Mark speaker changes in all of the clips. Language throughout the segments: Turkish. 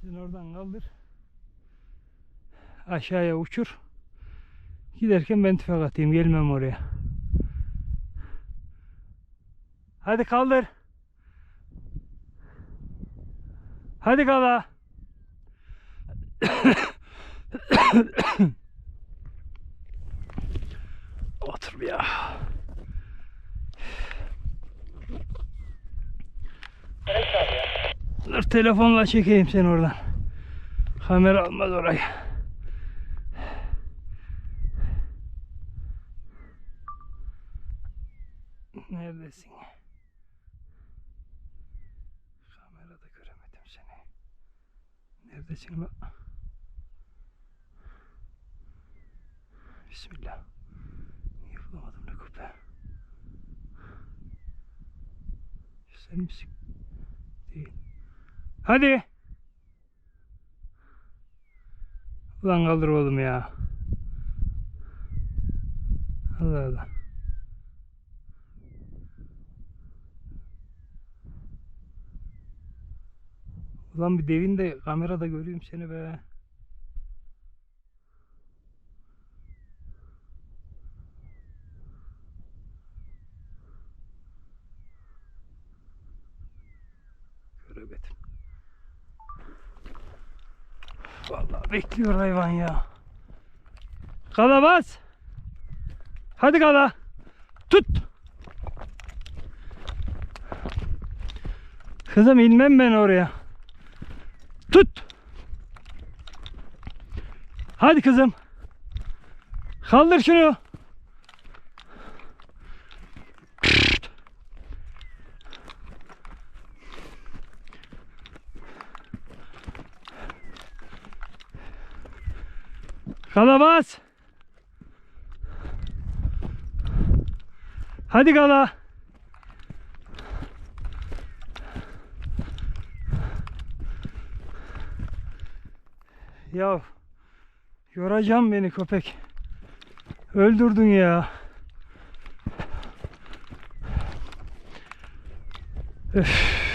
Speaker 1: Sen oradan kaldır. Aşağıya uçur. Giderken ben tüfek atayım. Gelmem oraya. Hadi kaldır. Hadi kala. Otur bir ya. Dur telefonla çekeyim seni oradan. Kamera almaz orayı. Neredesin? Kamerada göremedim seni. Neredesin lan? Bismillah. Niye bulamadım ne köpeği? Sen misin? Hadi. Ulan kaldır oğlum ya. Allah Allah. Ulan bir devin de kamerada göreyim seni be. Göremedim. Vallahi bekliyor hayvan ya. Kala bas. Hadi kala. Tut. Kızım inmem ben oraya. Tut. Hadi kızım. Kaldır şunu. Bas. Hadi kala. Ya yoracağım beni köpek. Öldürdün ya. Öf.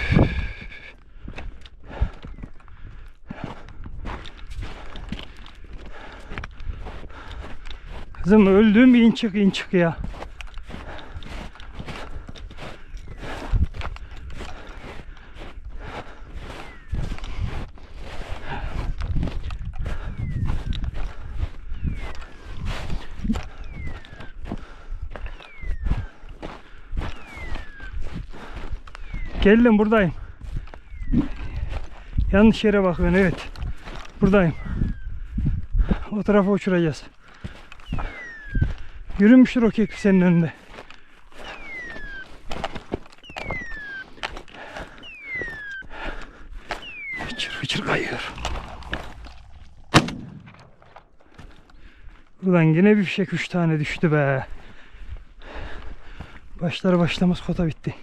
Speaker 1: Kızım öldüm in çık in çık ya. Geldim buradayım. Yanlış yere bakıyorsun evet. Buradayım. O tarafa uçuracağız. Yürümüştür o kek senin önünde. Fıçır fıçır kayıyor. Ulan yine bir fişek üç tane düştü be. Başlar başlamaz kota bitti.